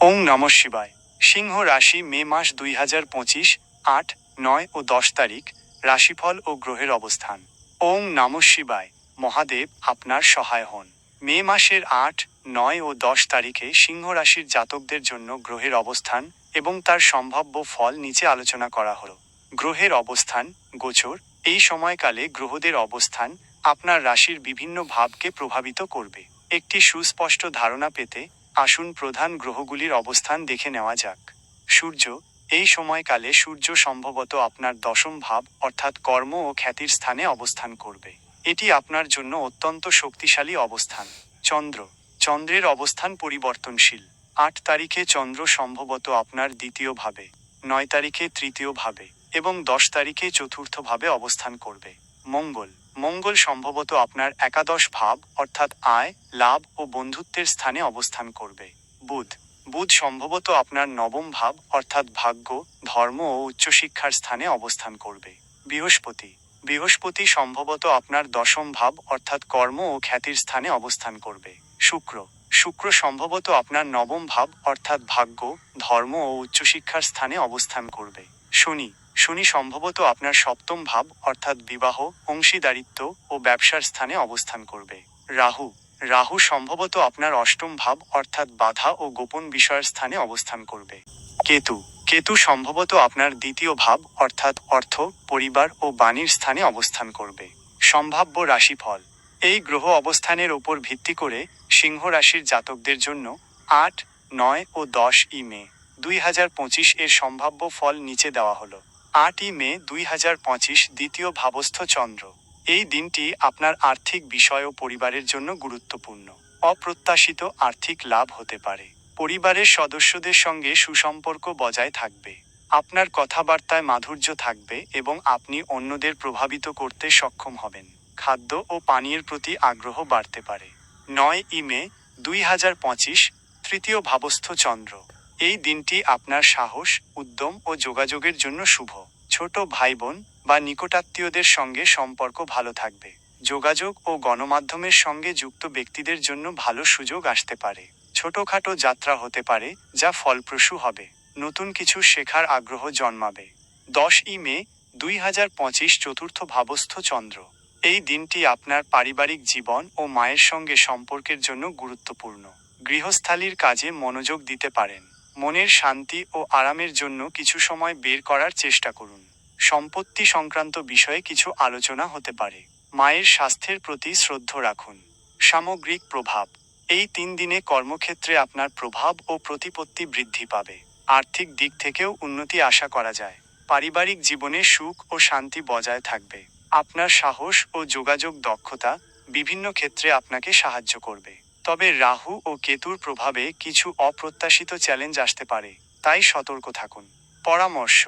ওং নম শিবায়। সিংহ রাশি মে মাস দুই হাজার পঁচিশ, আট, নয় ও দশ তারিখ, রাশিফল ও গ্রহের অবস্থান। ওং নম শিবায়। মহাদেব আপনার সহায় হন। মে মাসের আট, নয় ও দশ তারিখে সিংহ রাশির জাতকদের জন্য গ্রহের অবস্থান এবং তার সম্ভাব্য ফল নিচে আলোচনা করা হল। গ্রহের অবস্থান, গোচর, এই সময়কালে গ্রহদের অবস্থান আপনার রাশির বিভিন্ন ভাবকে প্রভাবিত করবে। একটি সুস্পষ্ট ধারণা পেতে আসুন প্রধান গ্রহগুলির অবস্থান দেখে নেওয়া যাক। সূর্য, এই সময়কালে সূর্য সম্ভবত আপনার দশম ভাব, অর্থাৎ কর্ম ও খ্যাতির স্থানে অবস্থান করবে। এটি আপনার জন্য অত্যন্ত শক্তিশালী অবস্থান। চন্দ্র, চন্দ্রের অবস্থান পরিবর্তনশীল। আট তারিখে চন্দ্র সম্ভবত আপনার দ্বিতীয় ভাবে, নয় তারিখে তৃতীয় ভাবে এবং দশ তারিখে চতুর্থ ভাবে অবস্থান করবে। মঙ্গল। মঙ্গল সম্ভবত আপনার একাদশ ভাব, অর্থাৎ আয়, লাভ ও বন্ধুত্বের স্থানে অবস্থান করবে। বুধ। বুধ সম্ভবত আপনার নবম ভাব, অর্থাৎ ভাগ্য, ধর্ম ও উচ্চশিক্ষার স্থানে অবস্থান করবে। বৃহস্পতি। বৃহস্পতি সম্ভবত আপনার দশম ভাব, অর্থাৎ কর্ম ও খ্যাতির স্থানে অবস্থান করবে। শুক্র। শুক্র সম্ভবত আপনার নবম ভাব, অর্থাৎ ভাগ্য, ধর্ম ও উচ্চশিক্ষার স্থানে অবস্থান করবে। শনি। শনি সম্ভবত আপনার সপ্তম ভাব, অর্থাৎ বিবাহ, অংশীদারিত্ব ও ব্যবসার স্থানে অবস্থান করবে। রাহু। রাহু সম্ভবত আপনার অষ্টম ভাব, অর্থাৎ বাধা ও গোপন বিষয়ের স্থানে অবস্থান করবে। কেতু। কেতু সম্ভবত আপনার দ্বিতীয় ভাব, অর্থাৎ অর্থ, পরিবার ও বাণীর স্থানে অবস্থান করবে। সম্ভাব্য রাশিফল। এই গ্রহ অবস্থানের ওপর ভিত্তি করে সিংহ রাশির জাতকদের জন্য আট, নয় ও দশ ই মে দুই হাজার পঁচিশ এর সম্ভাব্য ফল নিচে দেওয়া হলো। আটই মে দুই হাজার পঁচিশ দ্বিতীয় ভাবস্থ চন্দ্র। এই দিনটি আপনার আর্থিক বিষয় ও পরিবারের জন্য গুরুত্বপূর্ণ। অপ্রত্যাশিত আর্থিক লাভ হতে পারে। পরিবারের সদস্যদের সঙ্গে সুসম্পর্ক বজায় থাকবে। আপনার কথাবার্তায় মাধুর্য থাকবে এবং আপনি অন্যদের প্রভাবিত করতে সক্ষম হবেন। খাদ্য ও পানীয়ের প্রতি আগ্রহ বাড়তে পারে। নয় ই মে দুই হাজার পঁচিশ, তৃতীয় ভাবস্থ চন্দ্র। এই দিনটি আপনার সাহস, উদ্যম ও যোগাযোগের জন্য শুভ। ছোট ভাই বোন বা নিকটাত্মীয়দের সঙ্গে সম্পর্ক ভালো থাকবে। যোগাযোগ ও গণমাধ্যমের সঙ্গে যুক্ত ব্যক্তিদের জন্য ভালো সুযোগ আসতে পারে। ছোটখাটো যাত্রা হতে পারে, যা ফলপ্রসূ হবে। নতুন কিছু শেখার আগ্রহ জন্মাবে। দশ ই মে, দুই হাজার পঁচিশ চতুর্থ ভাবস্থ চন্দ্র। এই দিনটি আপনার পারিবারিক জীবন ও মায়ের সঙ্গে সম্পর্কের জন্য গুরুত্বপূর্ণ। গৃহস্থালির কাজে মনোযোগ দিতে পারেন। মনের শান্তি ও আরামের জন্য কিছু সময় বের করার চেষ্টা করুন। সম্পত্তি সংক্রান্ত বিষয়ে কিছু আলোচনা হতে পারে। মায়ের স্বাস্থ্যের প্রতি শ্রদ্ধ রাখুন। সামগ্রিক প্রভাব। এই তিন দিনে কর্মক্ষেত্রে আপনার প্রভাব ও প্রতিপত্তি বৃদ্ধি পাবে। আর্থিক দিক থেকেও উন্নতি আশা করা যায়। পারিবারিক জীবনে সুখ ও শান্তি বজায় থাকবে। আপনার সাহস ও যোগাযোগ দক্ষতা বিভিন্ন ক্ষেত্রে আপনাকে সাহায্য করবে। তবে রাহু ও কেতুর প্রভাবে কিছু অপ্রত্যাশিত চ্যালেঞ্জ আসতে পারে, তাই সতর্ক থাকুন। পরামর্শ,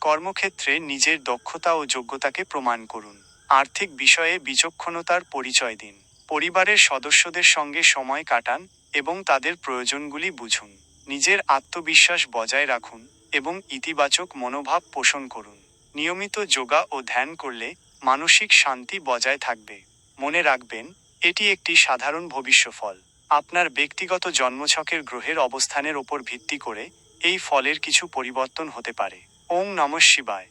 কর্মক্ষেত্রে নিজের দক্ষতা ও যোগ্যতাকে প্রমাণ করুন। আর্থিক বিষয়ে বিচক্ষণতার পরিচয় দিন। পরিবারের সদস্যদের সঙ্গে সময় কাটান এবং তাদের প্রয়োজনগুলি বুঝুন। নিজের আত্মবিশ্বাস বজায় রাখুন এবং ইতিবাচক মনোভাব পোষণ করুন। নিয়মিত যোগা ও ধ্যান করলে মানসিক শান্তি বজায় থাকবে। মনে রাখবেন এটি একটি সাধারণ ভবিষ্যফল। আপনার ব্যক্তিগত জন্মছকের গ্রহের অবস্থানের ওপর ভিত্তি করে এই ফলের কিছু পরিবর্তন হতে পারে। ওং নম শিবায়।